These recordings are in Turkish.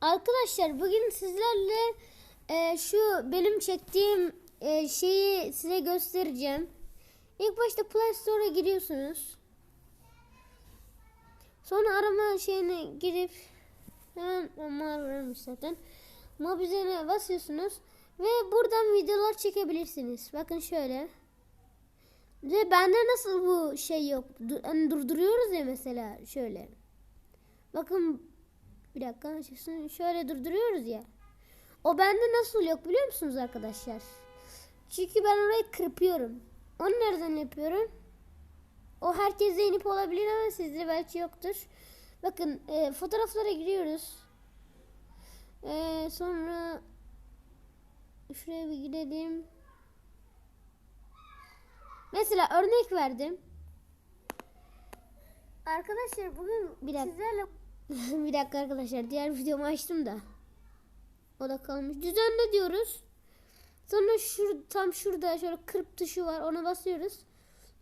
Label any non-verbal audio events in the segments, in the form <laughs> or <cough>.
Arkadaşlar bugün sizlerle e, şu benim çektiğim e, şeyi size göstereceğim. İlk başta Play Store'a giriyorsunuz. Sonra arama şeyine girip hemen onlar varmış zaten. Mob üzerine basıyorsunuz ve buradan videolar çekebilirsiniz. Bakın şöyle. Ve bende nasıl bu şey yok? Du- hani durduruyoruz ya mesela şöyle. Bakın bir dakika şimdi şöyle durduruyoruz ya. O bende nasıl yok biliyor musunuz arkadaşlar? Çünkü ben orayı kırpıyorum. Onu nereden yapıyorum? O herkese inip olabilir ama sizde belki yoktur. Bakın e, fotoğraflara giriyoruz. E, sonra şuraya bir girelim. Mesela örnek verdim. Arkadaşlar bugün bir dakika. sizlerle <laughs> bir dakika arkadaşlar diğer videomu açtım da. O da kalmış. Düzenle diyoruz. Sonra şur tam şurada şöyle kırp tuşu var. Ona basıyoruz.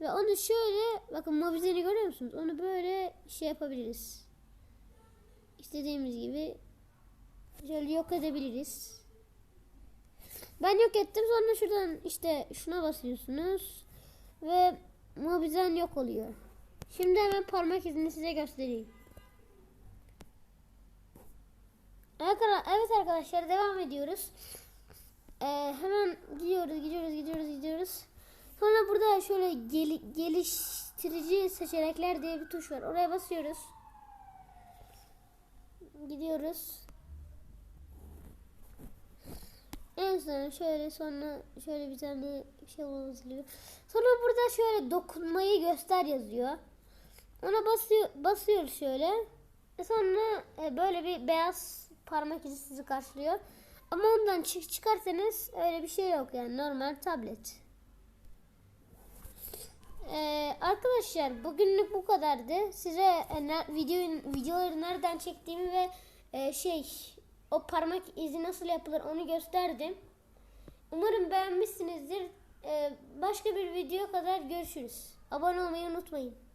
Ve onu şöyle bakın mobizeni görüyor musunuz? Onu böyle şey yapabiliriz. İstediğimiz gibi şöyle yok edebiliriz. Ben yok ettim. Sonra şuradan işte şuna basıyorsunuz. Ve mobizen yok oluyor. Şimdi hemen parmak izini size göstereyim. Evet arkadaşlar devam ediyoruz. Ee, hemen gidiyoruz gidiyoruz gidiyoruz gidiyoruz. Sonra burada şöyle gel- geliştirici seçenekler diye bir tuş var. Oraya basıyoruz. Gidiyoruz. En son şöyle sonra şöyle bir tane şey olabiliyor. Sonra burada şöyle dokunmayı göster yazıyor. Ona basıyor, basıyoruz şöyle. E Sonra e, böyle bir beyaz parmak izi sizi karşılıyor. Ama ondan çık çıkarsanız öyle bir şey yok yani normal tablet. Ee, arkadaşlar bugünlük bu kadardı. Size e, ne, videoyu, videoları nereden çektiğimi ve e, şey o parmak izi nasıl yapılır onu gösterdim. Umarım beğenmişsinizdir. Ee, başka bir video kadar görüşürüz. Abone olmayı unutmayın.